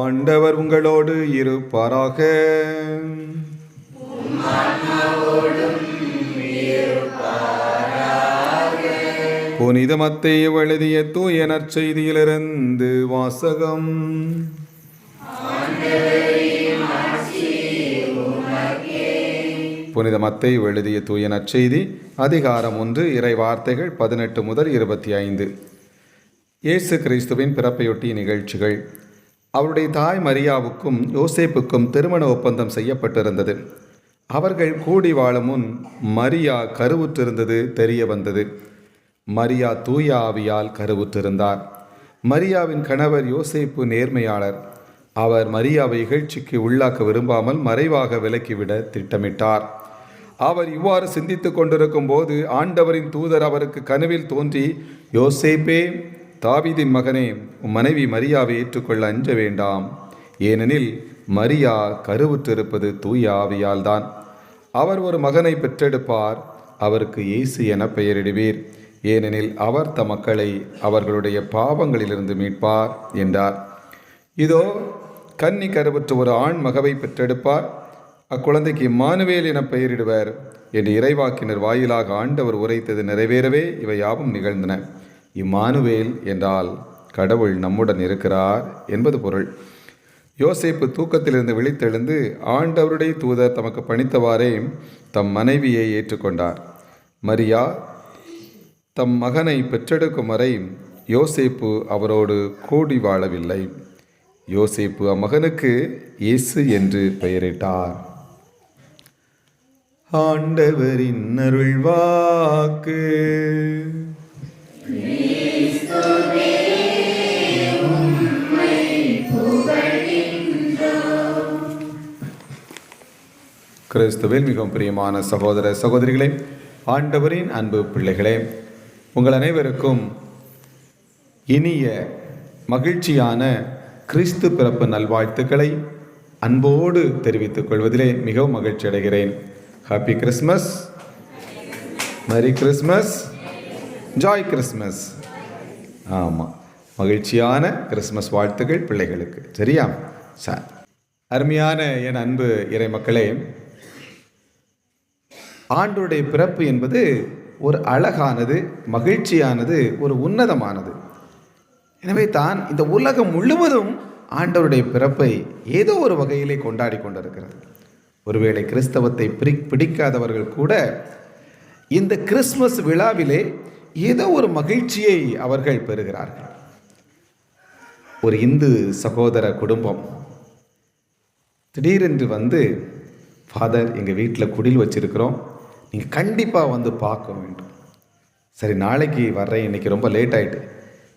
ஆண்டவர் உங்களோடு இருப்பாராக. புனித மத்தேயு எழுதிய தூய நற்செய்தியிலிருந்து வாசகம். புனித மத்தை எழுதிய தூய நற்செய்தி அதிகாரம் ஒன்று இறை வார்த்தைகள் பதினெட்டு முதல் இருபத்தி ஐந்து. இயேசு கிறிஸ்துவின் பிறப்பையொட்டிய நிகழ்ச்சிகள். அவருடைய தாய் மரியாவுக்கும் யோசேப்புக்கும் திருமண ஒப்பந்தம் செய்யப்பட்டிருந்தது. அவர்கள் கூடி வாழும் முன் மரியா கருவுற்றிருந்தது தெரிய வந்தது. மரியா தூய ஆவியால் கருவுற்றிருந்தார். மரியாவின் கணவர் யோசேப்பு நேர்மையாளர். அவர் மரியாவை இகழ்ச்சிக்கு உள்ளாக்க விரும்பாமல் மறைவாக விலக்கிவிட திட்டமிட்டார். அவர் இவ்வாறு சிந்தித்துக் கொண்டிருக்கும் போது ஆண்டவரின் தூதர் அவருக்கு கனவில் தோன்றி யோசேப்பே தாவீதின் மகனே மனைவி மரியாவை ஏற்றுக்கொள்ள அஞ்ச வேண்டாம். ஏனெனில் மரியா கருவுற்றிருப்பது தூய ஆவியால்தான். அவர் ஒரு மகனை பெற்றெடுப்பார் அவருக்கு இயேசு என பெயரிடுவீர். ஏனெனில் அவர் தம் மக்களை அவர்களுடைய பாவங்களிலிருந்து மீட்பார் என்றார். இதோ கன்னி கருவுற்ற ஒரு ஆண் மகவை பெற்றெடுப்பார். அக்குழந்தைக்கு மானுவேல் என பெயரிடுவர் என்று இறைவாக்கினர் வாயிலாக ஆண்டவர் உரைத்தது நிறைவேறவே இவை யாவும் நிகழ்ந்தன. இம்மானுவேல் என்றால் கடவுள் நம்முடன் இருக்கிறார் என்பது பொருள். யோசேப்பு தூக்கத்திலிருந்து விழித்தெழுந்து ஆண்டவருடைய தூதர் தமக்கு பணித்தவாறே தம் மனைவியை ஏற்றுக்கொண்டார். மரியா தம் மகனை பெற்றெடுக்கும் வரை யோசேப்பு அவரோடு கூடி வாழவில்லை. யோசேப்பு அம்மகனுக்கு இயேசு என்று பெயரிட்டார். ஆண்டவரின் அருள்வாக்கு. கிறிஸ்துவில் மிகவும் பிரியமான சகோதர சகோதரிகளே ஆண்டவரின் அன்பு பிள்ளைகளே உங்கள் அனைவருக்கும் இனிய மகிழ்ச்சியான கிறிஸ்து பிறப்பு நல்வாழ்த்துக்களை அன்போடு தெரிவித்துக் கொள்வதிலே மிகவும் மகிழ்ச்சி அடைகிறேன். Happy Christmas merry Christmas joy Christmas ஆமாம் மகிழ்ச்சியான கிறிஸ்மஸ் வாழ்த்துக்கள் பிள்ளைகளுக்கு. சரியா? சார் அருமையான என் அன்பு இறை மக்களே ஆண்டுடைய பிறப்பு என்பது ஒரு அழகானது மகிழ்ச்சியானது ஒரு உன்னதமானது. எனவே தான் இந்த உலகம் முழுவதும் ஆண்டவருடைய பிறப்பை ஏதோ ஒரு வகையிலே கொண்டாடி கொண்டிருக்கிறது. ஒருவேளை கிறிஸ்தவத்தை பிரி பிடிக்காதவர்கள் கூட இந்த கிறிஸ்மஸ் விழாவிலே ஏதோ ஒரு மகிழ்ச்சியை அவர்கள் பெறுகிறார்கள். ஒரு இந்து சகோதர குடும்பம் திடீரென்று வந்து ஃபாதர் எங்கள் வீட்டில் குடில் வச்சுருக்கிறோம். நீங்கள் கண்டிப்பாக வந்து பார்க்க வேண்டும். சரி நாளைக்கு வர்றேன். இன்னைக்கு ரொம்ப லேட் ஆகிட்டு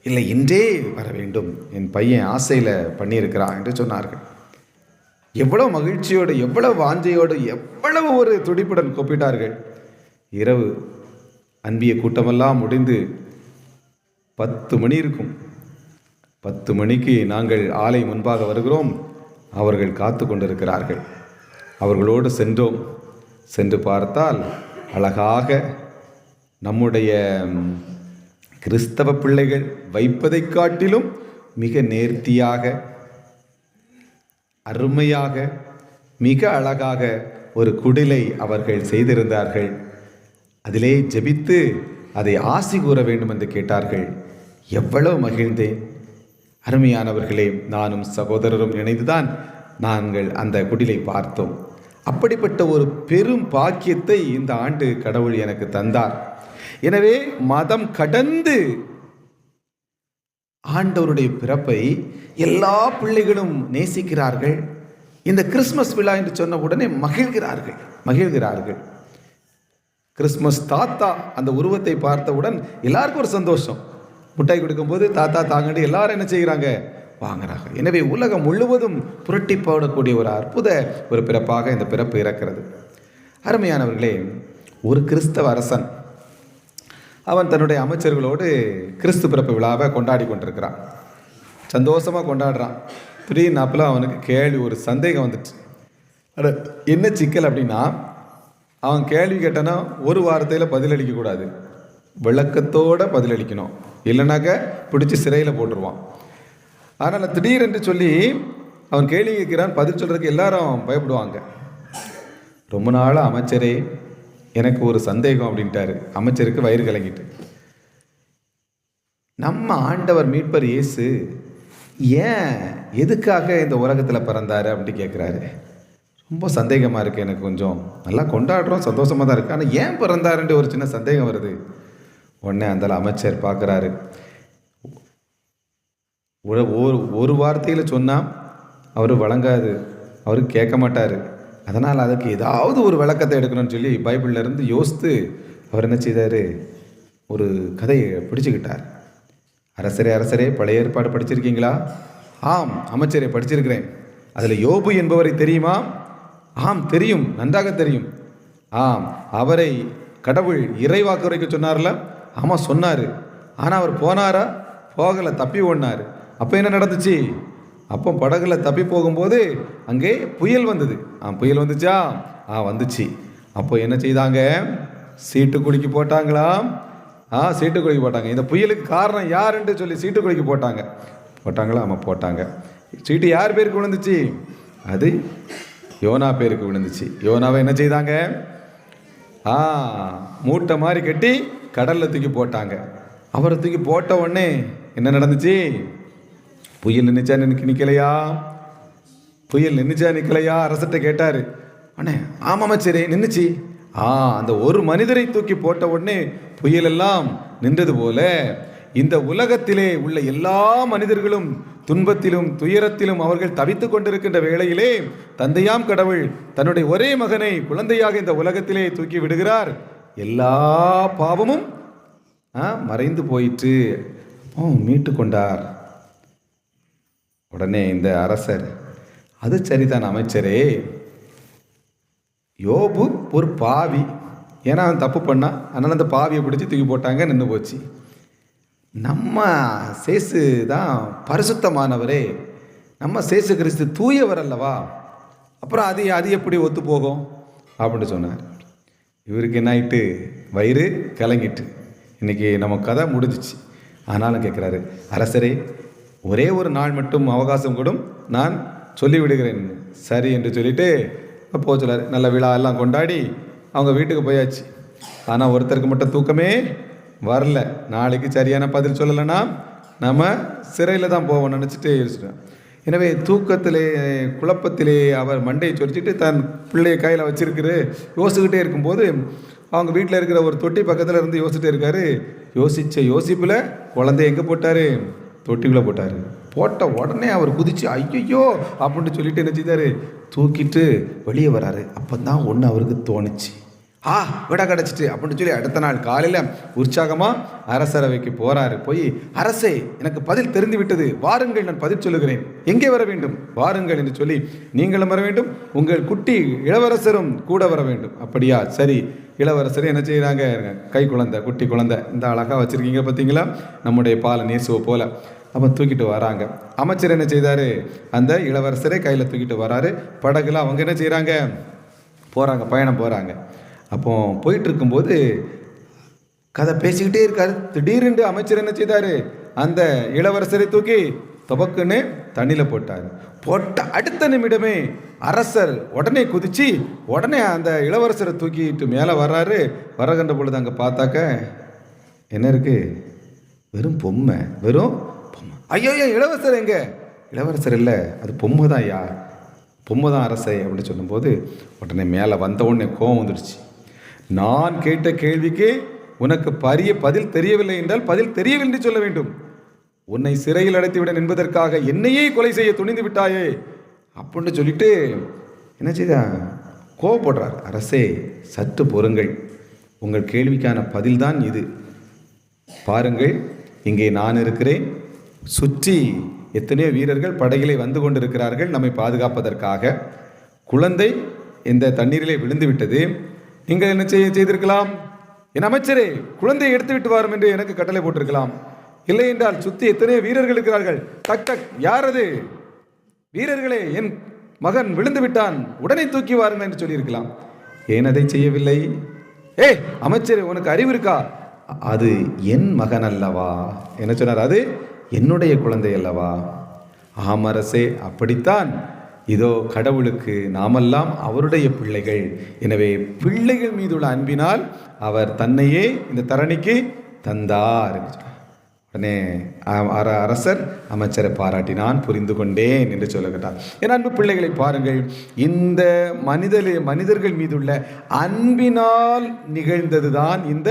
இல்லை இன்றே வர வேண்டும். என் பையன் ஆசையில் பண்ணியிருக்கிறான் என்று சொன்னார்கள். எவ்வளோ மகிழ்ச்சியோடு எவ்வளவு வாஞ்சையோடு எவ்வளவு ஒரு துடிப்புடன் கூப்பிட்டார்கள். இரவு அன்பிய கூட்டமெல்லாம் முடிந்து பத்து மணி இருக்கும். பத்து மணிக்கு நாங்கள் ஆலை முன்பாக வருகிறோம். அவர்கள் காத்து கொண்டிருக்கிறார்கள். அவர்களோடு சென்றோம். சென்று பார்த்தால் அழகாக நம்முடைய கிறிஸ்தவ பிள்ளைகள் வைப்பதைக் காட்டிலும் மிக நேர்த்தியாக அருமையாக மிக அழகாக ஒரு குடிலை அவர்கள் செய்திருந்தார்கள். அதிலே ஜெபித்து அதை ஆசி கூற வேண்டும் என்று கேட்டார்கள். எவ்வளவு மகிழ்ந்தேன். அருமையானவர்களே நானும் சகோதரரும் இணைந்துதான் நாங்கள் அந்த குடிலை பார்த்தோம். அப்படிப்பட்ட ஒரு பெரும் பாக்கியத்தை இந்த ஆண்டு கடவுள் எனக்கு தந்தார். எனவே மதம் கடந்து ஆண்டவருடைய பிறப்பை எல்லா பிள்ளைகளும் நேசிக்கிறார்கள். இந்த கிறிஸ்மஸ் விழா என்று சொன்ன உடனே மகிழ்கிறார்கள் மகிழ்கிறார்கள். கிறிஸ்மஸ் தாத்தா அந்த உருவத்தை பார்த்தவுடன் எல்லாருக்கும் ஒரு சந்தோஷம். முட்டாய் கொடுக்கும்போது தாத்தா தாங்கண்டு எல்லாரும் என்ன செய்கிறாங்க? வாங்கிறாங்க. எனவே உலகம் முழுவதும் புரட்டி போடக்கூடிய ஒரு அற்புத ஒரு பிறப்பாக இந்த பிறப்பு இறக்கிறது. அருமையானவர்களே ஒரு கிறிஸ்தவ அரசன் அவன் தன்னுடைய அமைச்சர்களோடு கிறிஸ்து பிறப்பு விழாவை கொண்டாடி கொண்டிருக்கிறான். சந்தோஷமாக கொண்டாடுறான். திடீர்னாப்பில் அவனுக்கு கேள்வி ஒரு சந்தேகம் வந்துச்சு. அட என்ன சிக்கல் அப்படின்னா அவன் கேள்வி கேட்டானா ஒரு வாரத்தையில் பதிலளிக்கக்கூடாது. விளக்கத்தோடு பதிலளிக்கணும். இல்லைனாக்க பிடிச்சி சிறையில் போட்டுருவான். அதனால் திடீரென்று சொல்லி அவன் கேள்வி கேட்கிறான் பதில் சொல்கிறதுக்கு எல்லாரும் பயப்படுவாங்க. ரொம்ப நாளாக அமைச்சரே எனக்கு ஒரு சந்தேகம் அப்படின்ட்டாரு. அமைச்சருக்கு வயிறு கலங்கிட்டு. நம்ம ஆண்டவர் மீட்பர் இயேசு ஏன் எதுக்காக இந்த உலகத்தில் பிறந்தார் அப்படின்னு கேட்குறாரு ரொம்ப சந்தேகமாக இருக்குது எனக்கு கொஞ்சம். நல்லா கொண்டாடுறோம் சந்தோஷமாக தான் இருக்குது ஆனால் ஏன் பிறந்தாருன்ட்டு ஒரு சின்ன சந்தேகம் வருது. உடனே அந்த அமைச்சர் பார்க்குறாரு ஒரு ஒரு ஒரு வார்த்தையில் சொன்னால் அவர் வழங்காது அவர் கேட்க மாட்டார் அதனால் அதுக்கு ஏதாவது ஒரு விளக்கத்தை எடுக்கணும்னு சொல்லி பைபிள்லேருந்து யோசித்து அவர் என்ன செய்தார்? ஒரு கதையை பிடிச்சுக்கிட்டார். அரசரே அரசரே பழைய ஏற்பாடு படிச்சிருக்கீங்களா? ஆம் அமைச்சரே படிச்சிருக்கிறேன். அதில் யோபு என்பவரை தெரியுமா? ஆம் தெரியும் நன்றாக தெரியும். ஆம் அவரை கடவுள் இறைவாக்கு வரைக்கும் சொன்னார்ல? ஆமாம் சொன்னார். ஆனால் அவர் போனாரா? போகலை தப்பி ஓடினார். அப்போ என்ன நடந்துச்சு? அப்போ படகுல தப்பி போகும்போது அங்கே புயல் வந்தது. ஆ புயல் வந்துச்சா? ஆ வந்துச்சு. அப்போ என்ன செய்தாங்க? சீட்டு குலுக்கி போட்டாங்களா? ஆ சீட்டு குலுக்கி போட்டாங்க. இந்த புயலுக்கு காரணம் யாருன்ட்டு சொல்லி சீட்டு குலுக்கி போட்டாங்க. போட்டாங்களா? ஆமாம் போட்டாங்க. சீட்டு யார் பேருக்கு விழுந்துச்சு? அது யோனா பேருக்கு விழுந்துச்சு. யோனாவை என்ன செய்தாங்க? ஆ மூட்டை மாதிரி கட்டி கடலில் தூக்கி போட்டாங்க. அவரை தூக்கி போட்ட உடனே என்ன நடந்துச்சு? புயல் நினைச்சா நினைக்க நிற்கலையா புயல் நின்றுச்சா நிற்கலையா அரசர்கிட்ட கேட்டார். அண்ணே ஆமாம் சரி நின்றுச்சு ஆ அந்த ஒரு மனிதரை தூக்கி போட்ட உடனே புயலெல்லாம் நின்றது போல இந்த உலகத்திலே உள்ள எல்லா மனிதர்களும் துன்பத்திலும் துயரத்திலும் அவர்கள் தவித்துக் கொண்டிருக்கின்ற வேளையிலே தந்தையாம் கடவுள் தன்னுடைய ஒரே மகனை குழந்தையாக இந்த உலகத்திலே தூக்கி விடுகிறார். எல்லா பாவமும் ஆ, மறைந்து போயிற்று. மீட்டு கொண்டார். உடனே இந்த அரசர் அது சரிதான் அமைச்சரே. யோபு ஒரு பாவி. ஏன்னா அவன் தப்பு பண்ணான் அதனால் அந்த பாவியை பிடிச்சி தூக்கி போட்டாங்க நின்று போச்சு. நம்ம சேசு தான் பரிசுத்தமானவரே. நம்ம சேசு கிறிஸ்து தூயவர் அல்லவா? அப்புறம் அது அது எப்படி ஒத்து போகும்? அப்படின்னு சொன்னார். இவருக்கு என்ன ஆயிட்டு? வயிறு கலங்கிட்டு. இன்னைக்கு நம்ம கதை முடிஞ்சிச்சு. ஆனாலும் கேட்குறாரு அரசரே ஒரே ஒரு நாள் மட்டும் அவகாசம் கூடும் நான் சொல்லிவிடுகிறேன். சரி என்று சொல்லிட்டு போக சொல்லார் நல்ல விழா எல்லாம் கொண்டாடி அவங்க வீட்டுக்கு போயாச்சு. ஆனால் ஒருத்தருக்கு மட்டும் தூக்கமே வரல. நாளைக்கு சரியான பதில் சொல்லலைன்னா நம்ம சிறையில் தான் போவோம் நினச்சிட்டு யோசிச்சிட்டேன் எனவே தூக்கத்திலே குழப்பத்திலே அவர் மண்டையை சொரிச்சிட்டு தன் பிள்ளையை கையில் வச்சிருக்கிற யோசிக்கிட்டே இருக்கும்போது அவங்க வீட்டில் இருக்கிற ஒரு தொட்டி பக்கத்தில் இருந்து யோசிச்சுட்டே இருக்காரு. யோசித்த யோசிப்பில் குழந்தைய எங்கே போட்டார்? தொட்டிக்குள்ளே போட்டார். போட்ட உடனே அவர் குதிச்சு ஐயோ அப்படின்ட்டு சொல்லிட்டு என்ன செய்தார்? தூக்கிட்டு வெளியே வராரு. அப்போ தான் ஒன்று அவருக்கு தோணுச்சு. ஆ விட கிடச்சிட்டு அப்படின்னு சொல்லி அடுத்த நாள் காலையில் உற்சாகமாக அரசரவைக்கு போகிறாரு போய் அரசே எனக்கு பதில் தெரிந்து விட்டது வாருங்கள் நான் பதில் சொல்லுகிறேன். எங்கே வர வேண்டும்? வாருங்கள் என்று சொல்லி நீங்களும் வர வேண்டும். உங்கள் குட்டி இளவரசரும் கூட வர வேண்டும். அப்படியா? சரி. இளவரசர் என்ன செய்கிறாங்க கை குழந்தை குட்டி குழந்தை. இந்த அழகாக வச்சுருக்கீங்க பார்த்தீங்களா நம்முடைய பாலை நேசுவை போல. அப்போ தூக்கிட்டு வராங்க. அமைச்சர் என்ன செய்தார்? அந்த இளவரசரை கையில் தூக்கிட்டு வராரு. படகுல அவங்க என்ன செய்கிறாங்க போகிறாங்க பயணம் போகிறாங்க அப்போ போயிட்டு இருக்கும்போது கதை பேசிக்கிட்டே இருக்காரு. திடீரென்று அமைச்சர் என்ன செய்தார்? அந்த இளவரசரை தூக்கி துபக்குன்னு தண்ணியில் போட்டார். போட்ட அடுத்த நிமிடமே அரசர் உடனே குதிச்சு உடனே அந்த இளவரசரை தூக்கிட்டு மேலே வர்றாரு. வரகன்ற பொழுது அங்கே பார்த்தாக்க என்ன இருக்கு? வெறும் பொம்மை. வெறும் பொம்மை. ஐயோ ஐயோ, இளவரசர் எங்க? இளவரசர் இல்லை அது பொம்மை தான் ஐயா பொம்மை தான் அரசை அப்படின்னு சொல்லும்போது உடனே மேலே வந்த உடனே கோவம் வந்துடுச்சு. நான் கேட்ட கேள்விக்கு உனக்கு பரிய பதில் தெரியவில்லை என்றால் பதில் தெரியவில்லை என்று சொல்ல வேண்டும். உன்னை சிறையில் அடைத்துவிடன் என்பதற்காக என்னையே கொலை செய்ய துணிந்து விட்டாயே அப்படின்னு சொல்லிட்டு என்ன செய்தா? கோவப்படுறார். அரசே சற்று பொறுங்கள். உங்கள் கேள்விக்கான பதில்தான் இது. பாருங்கள் இங்கே நான் இருக்கிறேன். சுற்றி எத்தனையோ வீரர்கள் படகிலே வந்து கொண்டிருக்கிறார்கள். நம்மை பாதுகாப்பதற்காக. குழந்தை இந்த தண்ணீரிலே விழுந்து விட்டது நீங்கள் என்ன செய்ய செய்திருக்கலாம்? என் அமைச்சரே குழந்தையை எடுத்து விட்டு வாரும் என்று எனக்கு கட்டளை போட்டிருக்கலாம். இல்லை என்றால் சுத்தி எத்தனையோ வீரர்கள் இருக்கிறார்கள். டக் டக் யார் அது? வீரர்களே என் மகன் விழுந்து விட்டான். உடனே தூக்கி வாருங்கள் என்று சொல்லியிருக்கலாம். ஏன் அதை செய்யவில்லை? ஏ அமைச்சரே உனக்கு அறிவு இருக்கா? அது என் மகன் அல்லவா? என்ன சொன்னார்? அது என்னுடைய குழந்தை அல்லவா? ஆமரசே அப்படித்தான். இதோ கடவுளுக்கு நாமெல்லாம் அவருடைய பிள்ளைகள். எனவே பிள்ளைகள் மீதுள்ள அன்பினால் அவர் தன்னையே இந்த தரணிக்கு தந்தார் உடனே அர- அரசர் அமைச்சரை பாராட்டினான் புரிந்து கொண்டேன் என்று சொல்லுகிறார் என் அன்பு பிள்ளைகளை பாருங்கள் இந்த மனிதர் மனிதர்கள் மீதுள்ள அன்பினால் நிகழ்ந்தது தான் இந்த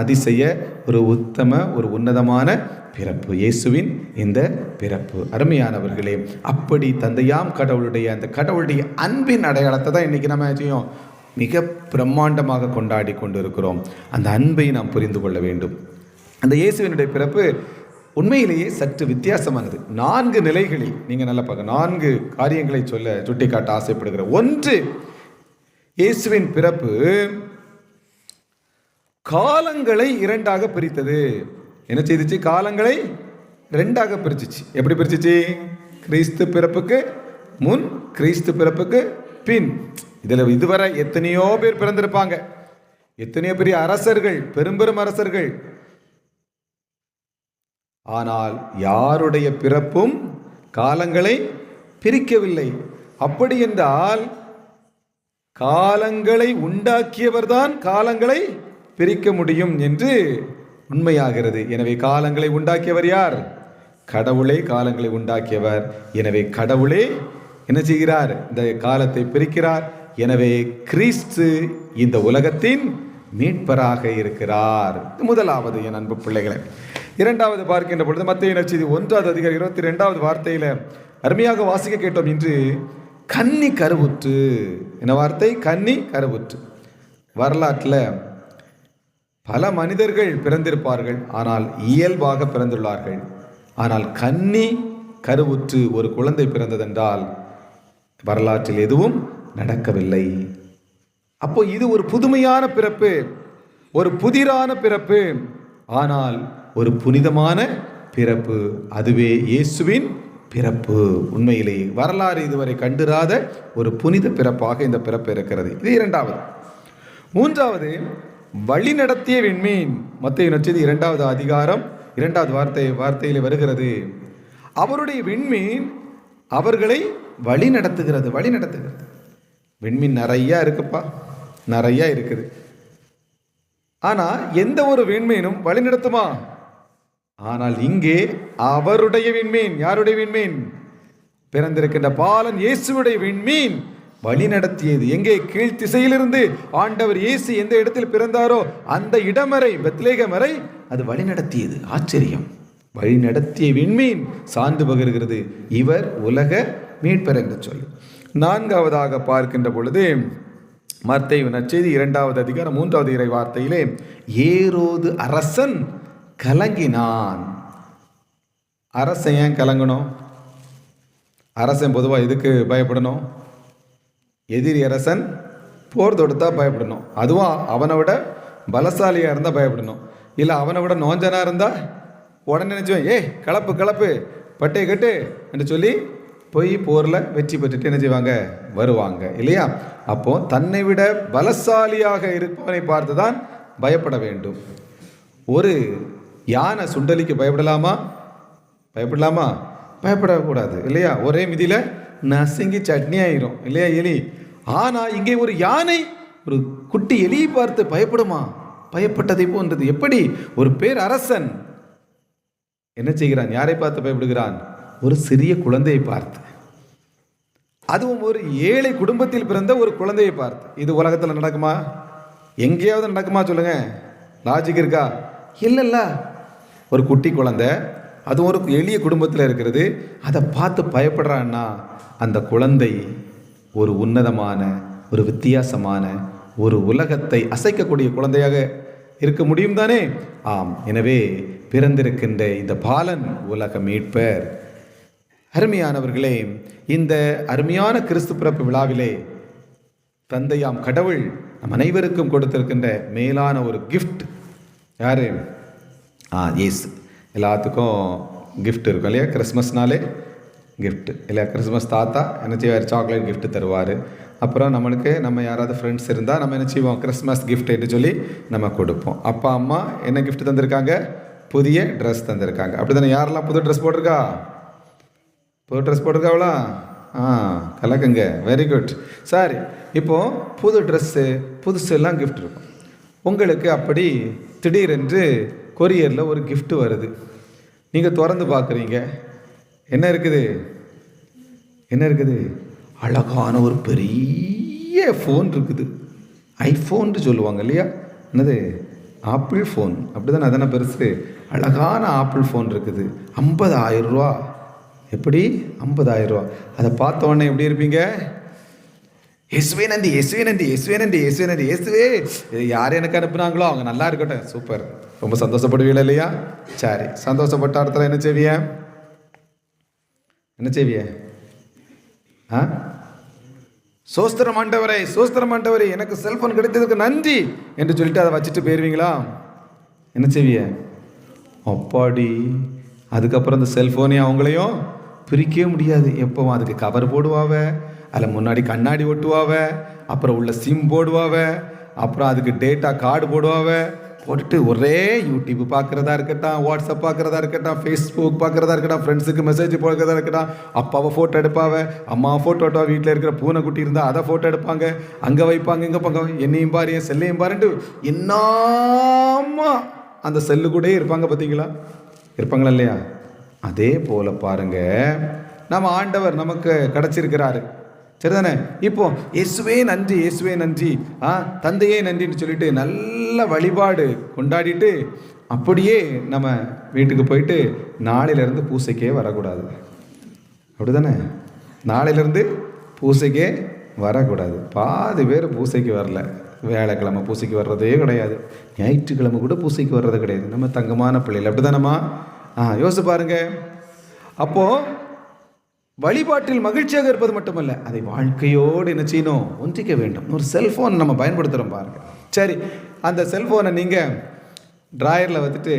அதிசய ஒரு உத்தம ஒரு உன்னதமான பிறப்பு. இயேசுவின் இந்த பிறப்பு. அருமையானவர்களே அப்படி தந்தையாம் கடவுளுடைய அந்த கடவுளுடைய அன்பின் அடையாளத்தை தான் இன்னைக்கு நம்ம செய்யும் மிக பிரம்மாண்டமாக கொண்டாடி கொண்டு இருக்கிறோம் அந்த அன்பை நாம் புரிந்து கொள்ள வேண்டும். அந்த இயேசுவினுடைய பிறப்பு உண்மையிலேயே சற்று வித்தியாசமானது. நான்கு நிலைகளில் நீங்கள் நல்லா பார்க்க நான்கு காரியங்களை சொல்ல சுட்டிக்காட்ட ஆசைப்படுகிற. ஒன்று இயேசுவின் பிறப்பு காலங்களை இரண்டாக பிரித்தது. என்ன செய்துச்சு? காலங்களை ரெண்டாக பிரிச்சுச்சு. எப்படி பிரிச்சிச்சு? கிறிஸ்து பிறப்புக்கு முன் கிறிஸ்து பிறப்புக்கு பின். இதில் இதுவரை எத்தனையோ பேர் பிறந்திருப்பாங்க. எத்தனையோ பெரிய அரசர்கள் பெரும்பெரும் அரசர்கள். ஆனால் யாருடைய பிறப்பும் காலங்களை பிரிக்கவில்லை. அப்படி என்றால் காலங்களை உண்டாக்கியவர்தான் காலங்களை பிரிக்க முடியும் என்று உண்மையாகிறது. எனவே காலங்களை உண்டாக்கியவர் யார்? கடவுளே காலங்களை உண்டாக்கியவர். எனவே கடவுளே என்ன செய்கிறார்? இந்த காலத்தை பிரிக்கிறார். எனவே கிறிஸ்து இந்த உலகத்தின் மீட்பராக இருக்கிறார். முதலாவது என் அன்பு பிள்ளைகளை. இரண்டாவது பார்க்கின்ற பொழுது மத்திய நற்செய்தி ஒன்றாவது அதிகாரி இருபத்தி ரெண்டாவது வார்த்தையில அருமையாக வாசிக்க கேட்டோம் இன்று கன்னி கருவுற்று என்ன வார்த்தை கன்னி கருவுற்று வரலாற்றில் பல மனிதர்கள் பிறந்திருப்பார்கள் ஆனால் இயல்பாக பிறந்துள்ளார்கள். ஆனால் கன்னி கருவுற்று ஒரு குழந்தை பிறந்ததென்றால் வரலாற்றில் எதுவும் நடக்கவில்லை. அப்போ இது ஒரு புதுமையான பிறப்பு ஒரு புதிரான பிறப்பு ஆனால் ஒரு புனிதமான பிறப்பு. அதுவே இயேசுவின் பிறப்பு. உண்மையிலே வரலாறு இதுவரை கண்டிராத ஒரு புனித பிறப்பாக இந்த பிறப்பு இருக்கிறது. இது இரண்டாவது. மூன்றாவது வழி நடத்திய விண்மீன். மத்திய நச்சது இரண்டாவது அதிகாரம் இரண்டாவது வார்த்தை வார்த்தையில் வருகிறது. அவருடைய விண்மீன் அவர்களை வழி நடத்துகிறது வழி நடத்துகிறது விண்மீன் நிறைய இருக்குப்பா. நிறைய இருக்குது. ஆனால் எந்த ஒரு விண்மீனும் வழி நடத்துமா ஆனால் இங்கே அவருடைய விண்மீன். யாருடைய விண்மீன்? பிறந்திருக்கின்ற பாலன் இயேசுடைய விண்மீன். வழி நடத்தியது. எங்கே? கீழ் திசையிலிருந்து. ஆண்டவர் இயேசு எந்த இடத்தில் பிறந்தாரோ அந்த இடமறை பெத்லேகம் வரை அது வழி நடத்தியது. ஆச்சரியம். வழி நடத்திய விண்மீன் சார்ந்து பகிர்கிறது. இவர் உலக மீட்பர் என்று சொல்லி நான்காவதாக பார்க்கின்ற பொழுது மர்த்தை நச்செய்தி இரண்டாவது அதிகாரம் மூன்றாவது இறை வார்த்தையிலே ஏரோது அரசன் கலங்கினான். அரசன் ஏன் கலங்கணும்? அரசன் பொதுவாக எதுக்கு பயப்படணும்? எதிரி அரசன் போர் தொடுத்தா பயப்படணும். அதுவும் அவனை விட பலசாலியாக இருந்தால் பயப்படணும். இல்லை அவனை விட நோஞ்சனாக இருந்தால் உடனே நினச்சுவேன் ஏய் கலப்பு கலப்பு பட்டை கட்டு என்று சொல்லி போய் போரில் வெற்றி பெற்றுட்டு என்ன செய்வாங்க? வருவாங்க. இல்லையா? அப்போ தன்னை விட பலசாலியாக இருப்பவனை பார்த்து தான் பயப்பட வேண்டும். ஒரு யானை சுண்டலிக்கு பயப்படலாமா? பயப்படலாமா? பயப்படக்கூடாது. இல்லையா? ஒரே மிதியில் நசுங்கி சட்னி ஆயிரும். இல்லையா எலி? ஆனால் இங்கே ஒரு யானை ஒரு குட்டி எலியை பார்த்து பயப்படுமா? பயப்பட்டதை போன்றது. எப்படி? ஒரு பேர் அரசன் என்ன செய்கிறான்? யாரை பார்த்து பயப்படுகிறான்? ஒரு சிறிய குழந்தையை பார்த்து. அதுவும் ஒரு ஏழை குடும்பத்தில் பிறந்த ஒரு குழந்தையை பார்த்து. இது உலகத்தில் நடக்குமா? எங்கேயாவது நடக்குமா சொல்லுங்க. லாஜிக் இருக்கா? இல்லைல்ல. ஒரு குட்டி குழந்தை அது ஒரு எளிய குடும்பத்தில் இருக்கிறது. அதை பார்த்து பயப்படுறான்னா அந்த குழந்தை ஒரு உன்னதமான ஒரு வித்தியாசமான ஒரு உலகத்தை அசைக்கக்கூடிய குழந்தையாக இருக்க முடியும் தானே? ஆம். எனவே பிறந்திருக்கின்ற இந்த பாலன் உலக மீட்பர். அருமையானவர்களே இந்த அருமையான கிறிஸ்து பிறப்பு விழாவிலே தந்தையாம் கடவுள் நம் அனைவருக்கும் கொடுத்திருக்கின்ற மேலான ஒரு கிஃப்ட் யாரு? ஆ எஸ் எல்லாத்துக்கும் கிஃப்ட் இருக்கும் இல்லையா? கிறிஸ்மஸ்னாலே கிஃப்ட்டு இல்லை கிறிஸ்மஸ் தாத்தா என்ன செய்வார் சாக்லேட் கிஃப்ட்டு தருவார். அப்புறம் நம்மளுக்கு நம்ம யாராவது ஃப்ரெண்ட்ஸ் இருந்தால் நம்ம என்ன செய்வோம்? கிறிஸ்மஸ் கிஃப்ட்டுன்னு என்று சொல்லி நம்ம கொடுப்போம். அப்பா அம்மா என்ன கிஃப்ட் தந்திருக்காங்க? புதிய ட்ரெஸ் தந்திருக்காங்க. அப்படி தானே யாரெல்லாம் புது ட்ரெஸ் போட்டிருக்கா? புது ட்ரெஸ் போட்டிருக்காவளா? ஆ கலக்குங்க. வெரி குட் சாரி இப்போது புது ட்ரெஸ்ஸு புதுசெல்லாம் கிஃப்ட் இருக்கும். உங்களுக்கு அப்படி திடீரென்று கொரியரில் ஒரு கிஃப்ட் வருது. நீங்கள் திறந்து பார்க்குறீங்க. என்ன இருக்குது? என்ன இருக்குது? அழகான ஒரு பெரிய ஃபோன் இருக்குது. ஐஃபோன்ட்டு சொல்லுவாங்க இல்லையா? என்னது? ஆப்பிள் ஃபோன் அப்படி தானே அதானே பெருசு. அழகான ஆப்பிள் ஃபோன் இருக்குது. ஐம்பதாயிரம் ரூபா. எப்படி? ஐம்பதாயிரம் ரூபா. அதை பார்த்த உடனே எப்படி இருப்பீங்க? எஸ்வே நந்தி எஸ்வே நந்தி எஸ்வே நந்தி எஸ்வே நந்தி எஸ்வே. யார் எனக்கு அனுப்புனாங்களோ? அவங்க நல்லா இருக்கட்டும். சூப்பர். ரொம்ப சந்தோஷப்படுவீங்களா இல்லையா? சரி. சந்தோஷப்பட்ட இடத்துல என்ன செய்விய என்ன செய்விய? ஆ? சோஸ்திரம் ஆண்டவரை சோஸ்திரம் ஆண்டவரை எனக்கு செல்போன் கிடைத்ததுக்கு நன்றி என்று சொல்லிட்டு அதை வச்சுட்டு போயிருவீங்களா? என்ன செய்விய? அப்பாடி அதுக்கப்புறம் இந்த செல்ஃபோனே அவங்களையும் பிரிக்கவே முடியாது. எப்போவும் அதுக்கு கவர் போடுவாவ அதில் முன்னாடி கண்ணாடி ஒட்டுவாவ அப்புறம் உள்ள சிம் போடுவாவ அப்புறம் அதுக்கு டேட்டா கார்டு போடுவாவ போட்டுட்டு ஒரே யூடியூப் பார்க்குறதா இருக்கட்டும் வாட்ஸ்அப் பார்க்குறதா இருக்கட்டும் ஃபேஸ்புக் பார்க்குறதா இருக்கட்டும் ஃப்ரெண்ட்ஸுக்கு மெசேஜ் போடுறதா இருக்கட்டும் அப்பாவை ஃபோட்டோ எடுப்பாவ அம்மா ஃபோட்டோ எடுப்பா வீட்டில் இருக்கிற பூனை குட்டி இருந்தால் அதை ஃபோட்டோ எடுப்பாங்க. அங்கே வைப்பாங்க இங்கே பாங்க என்னையும் பாரு என் செல்லையும் பாருன்ட்டு என்னாமா அந்த செல்லு கூடயே இருப்பாங்க பார்த்தீங்களா இருப்பாங்களா இல்லையா? அதே போல் பாருங்கள் நம்ம ஆண்டவர் நமக்கு கிடச்சிருக்கிறாரு. சரிதானே? இப்போ இயேசுவே நன்றி இயேசுவே நன்றி. ஆ தந்தையே நன்றின்னு சொல்லிட்டு நல்ல வழிபாடு கொண்டாடிட்டு அப்படியே நம்ம வீட்டுக்கு போயிட்டு நாளையிலேருந்து பூசைக்கே வரக்கூடாது. அப்படிதானே? நாளையிலேருந்து பூசைக்கே வரக்கூடாது. பாதி பேர் பூசைக்கு வரல. வேலைக்கிழமை பூசைக்கு வர்றதே கிடையாது. ஞாயிற்றுக்கிழமை கூட பூசைக்கு வர்றது கிடையாது. நம்ம தங்கமான பிள்ளைகள். அப்படிதானம்மா? ஆ யோசிச்சு பாருங்க. அப்போது வழிபாட்டில் மகிழ்ச்சியாக இருப்பது மட்டுமல்ல அதை வாழ்க்கையோடு என்ன செய்யணும்? ஒன்றிக்க வேண்டும். ஒரு செல்ஃபோன் நம்ம பயன்படுத்துகிறோம் பாருங்க. சரி அந்த செல்ஃபோனை நீங்கள் ட்ராயரில் வந்துட்டு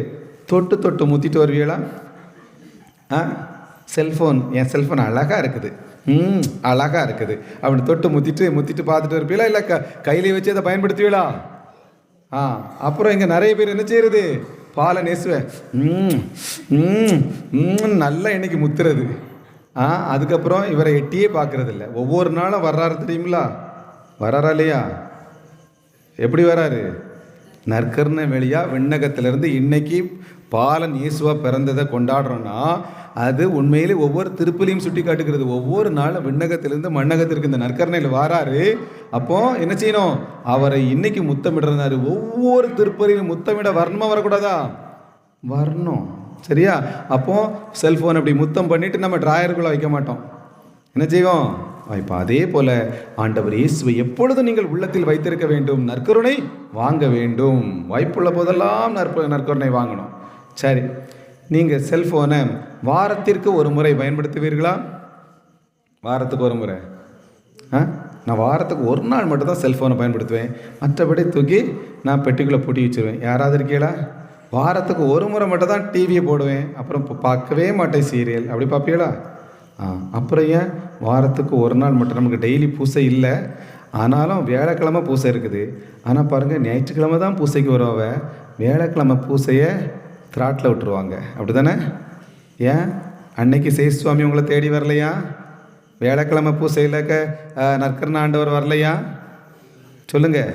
தொட்டு தொட்டு முத்திட்டு வருவீங்களா? ஆ? செல்ஃபோன் என் செல்ஃபோன் அழகாக இருக்குது. ம் அழகாக இருக்குது. அப்படி தொட்டு முத்திட்டு முத்திட்டு பார்த்துட்டு இருப்பீங்களா? இல்லை க கையிலே வச்சு அதை பயன்படுத்துவீங்களா? ஆ அப்புறம் இங்கே நிறைய பேர் என்ன செய்யறது? பாலை நேசுவேன். ம் ம் ம் நல்லா இன்னைக்கு முத்துறது. அதுக்கப்புறம் இவரை எட்டியே பார்க்குறதில்ல. ஒவ்வொரு நாளும் வர்றாரு தெரியுங்களா? வர்றாரா இல்லையா? எப்படி வராரு நற்கர்ண வெளியாக விண்ணகத்திலிருந்து இன்னைக்கு பாலன் இயேசுவா பிறந்ததை கொண்டாடுறோன்னா அது உண்மையிலே ஒவ்வொரு திருப்பலியும் சுட்டி காட்டுகிறது. ஒவ்வொரு நாளும் விண்ணகத்திலிருந்து மண்ணகத்திற்கு இந்த நற்கரணையில் வாராரு. அப்போ என்ன செய்யணும்? அவரை இன்னைக்கு முத்தமிடுறாரு ஒவ்வொரு திருப்பலியிலும் முத்தமிட வரணுமா வரக்கூடாதா? வரணும். சரியா? அப்போது செல்ஃபோன் அப்படி முத்தம் பண்ணிவிட்டு நம்ம ட்ராயருக்குள்ளே வைக்க மாட்டோம். என்ன செய்வோம்? இப்போ அதே போல ஆண்டவர் இயேசுவை எப்பொழுதும் நீங்கள் உள்ளத்தில் வைத்திருக்க வேண்டும். நற்கருணை வாங்க வேண்டும். வாய்ப்புள்ள போதெல்லாம் நற்ப நற்கருணை வாங்கணும். சரி நீங்கள் செல்ஃபோனை வாரத்திற்கு ஒரு முறை பயன்படுத்துவீர்களா? வாரத்துக்கு ஒரு முறை. ஆ? நான் வாரத்துக்கு ஒரு நாள் மட்டும் தான் செல்ஃபோனை பயன்படுத்துவேன். மற்றபடி தூக்கி நான் பெட்டிக்குள்ளே பூட்டி வச்சிருவேன். யாராவது இருக்கீங்களா? வாரத்துக்கு ஒரு முறை மட்டும் தான் டிவியை போடுவேன். அப்புறம் இப்போ பார்க்கவே மாட்டேன் சீரியல் அப்படி பார்ப்பீங்களா? ஆ அப்புறம் ஏன்? வாரத்துக்கு ஒரு நாள் மட்டும் நமக்கு டெய்லி பூசை இல்லை. ஆனாலும் வியாழக்கிழமை பூசை இருக்குது. ஆனால் பாருங்கள் ஞாயிற்றுக்கிழமை தான் பூசைக்கு வருவாவ. வியாழக்கிழமை பூசையை திராட்டில் விட்டுருவாங்க. அப்படி தானே ஏன்? அன்னைக்கு சேஷ் சுவாமி உங்களை தேடி வரலையா? வியாழக்கிழமை பூசையில் க நற்கர்ண ஆண்டவர் வரலையா? சொல்லுங்கள்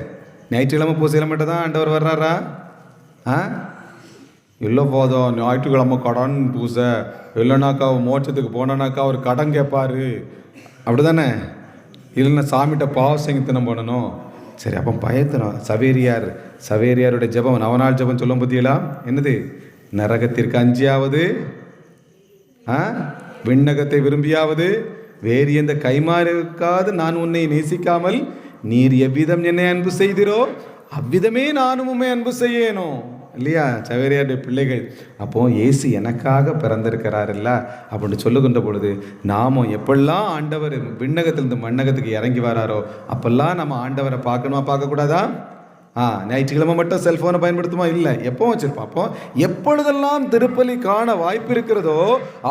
ஞாயிற்றுக்கிழமை பூசையில் மட்டும் தான் ஆண்டவர் வர்றாரா? ஆ? இல்லை போதும் ஞாயிற்றுக்கிழமை கடன் பூசை இல்லைனாக்கா மோட்சத்துக்கு போனனாக்கா அவர் கடன் கேட்பாரு அப்படி தானே இல்லைன்னா சாமிகிட்ட பாவசங்கத்தனம் பண்ணணும். சரி அப்போ பயத்தனம் சவேரியார் சவேரியாருடைய ஜபம் நவநாள் ஜெபம் சொல்லும் பற்றியலா என்னது? நரகத்திற்கு அஞ்சியாவது? ஆ? விண்ணகத்தை விரும்பியாவது? வேறு எந்த கைமாறுக்காது நான் உன்னை நேசிக்காமல். நீர் எவ்விதம் என்னை அன்பு செய்திரோ அவ்விதமே நானும் உண்மை அன்பு செய்யணும் இல்லையா? சவேரியாருடைய பிள்ளைகள். அப்போ ஏசு எனக்காக பிறந்திருக்கிறாருல்ல? அப்படின்னு சொல்லுகின்ற பொழுது நாமும் எப்பெல்லாம் ஆண்டவர் விண்ணகத்திலிருந்து மண்ணகத்துக்கு இறங்கி வராரோ அப்பெல்லாம் நம்ம ஆண்டவரை பார்க்கணுமா பார்க்கக்கூடாதா? ஆ ஞாயிற்றுக்கிழமை மட்டும் செல்ஃபோனை பயன்படுத்துமா? இல்லை. எப்போ வச்சுருப்போம். அப்போ எப்பொழுதெல்லாம் திருப்பலி காண வாய்ப்பு இருக்கிறதோ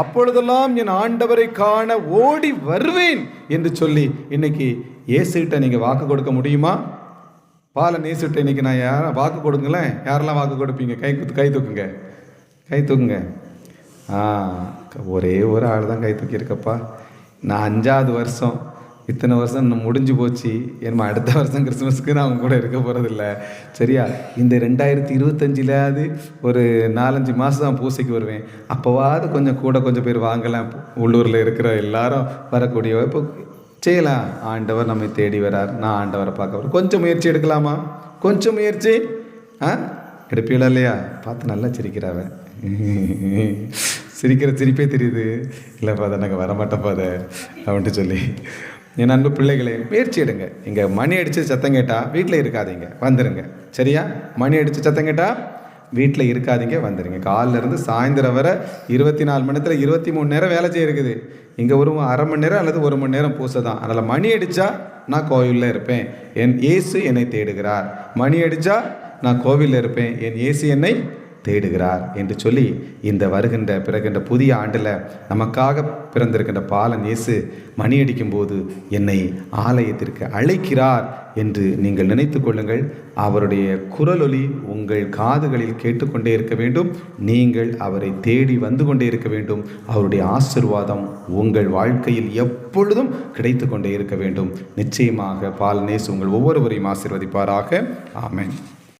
அப்பொழுதெல்லாம் என் ஆண்டவரை காண ஓடி வருவேன் என்று சொல்லி இன்னைக்கு இயேசுகிட்ட நீங்கள் வாக்கு கொடுக்க முடியுமா? பாலை நேசிட்டு இன்னைக்கு நான் யார் வாக்கு கொடுங்களேன். யாரெல்லாம் வாக்கு கொடுப்பீங்க? கை குத்து கை தூக்குங்க. கை தூக்குங்க. ஆ ஒரே ஒரு ஆள் தான் கை தூக்கியிருக்கப்பா நான் அஞ்சாவது வருஷம். இத்தனை வருஷம் இன்னும் முடிஞ்சு போச்சு. ஏன்னா அடுத்த வருஷம் கிறிஸ்மஸ்க்கு நான் அவங்க கூட இருக்க போகிறதில்ல சரியா? இந்த ரெண்டாயிரத்தி இருபத்தஞ்சிலாவது ஒரு நாலஞ்சு மாதம் தான் பூசைக்கு வருவேன். அப்போவாவது கொஞ்சம் கூட கொஞ்சம் பேர் வாங்கலாம். உள்ளூரில் இருக்கிற எல்லாரும் வரக்கூடிய இப்போ செய்யலாம் ஆண்டவர் நம்மை தேடி வரார். நான் ஆண்டவரை பார்க்க வர கொஞ்சம் முயற்சி எடுக்கலாமா? கொஞ்சம் முயற்சி. ஆ? எடுப்பீங்களா இல்லையா? பார்த்து நல்லா சிரிக்கிறாவ சிரிக்கிற சிரிப்பே தெரியுது. இல்லை பாத நாங்கள் வரமாட்டோம் பாத அப்படின்ட்டு சொல்லி. என் அன்பு பிள்ளைகளே முயற்சி எடுங்க. இங்கே மணி அடித்து சத்தம் கேட்டால் வீட்டில் இருக்காதீங்க. வந்துடுங்க சரியா? மணி அடித்து சத்தம் கேட்டால் வீட்டில் இருக்காதீங்க வந்துடுங்க காலிலேருந்து சாயந்தரம் வரை இருபத்தி நாலு மணி நேரத்தில் இருபத்தி மூணு நேரம் வேலை செய்யிருக்குது இங்கே ஒரு அரை மணி நேரம் அல்லது ஒரு மணி நேரம் பூசை தான். அதனால் மணி அடித்தா நான் கோவிலில் இருப்பேன். என் ஏசு என்னை தேடுகிறார். மணி அடித்தா நான் கோவிலில் இருப்பேன். என் ஏசு என்னை தேடுகிறார் என்று சொல்லி இந்த வருகின்ற பிறகின்ற புதிய ஆண்டில் நமக்காக பிறந்திருக்கின்ற பாலன் இயேசு மணியடிக்கும் போது என்னை ஆலயத்திற்கு அழைக்கிறார் என்று நீங்கள் நினைத்து கொள்ளுங்கள். அவருடைய குரலொலி உங்கள் காதுகளில் கேட்டுக்கொண்டே இருக்க வேண்டும். நீங்கள் அவரை தேடி வந்து கொண்டே இருக்க வேண்டும். அவருடைய ஆசிர்வாதம் உங்கள் வாழ்க்கையில் எப்பொழுதும் கிடைத்து கொண்டே இருக்க வேண்டும். நிச்சயமாக பாலனேசு உங்கள் ஒவ்வொருவரையும் ஆசிர்வதிப்பாராக. ஆமேன்.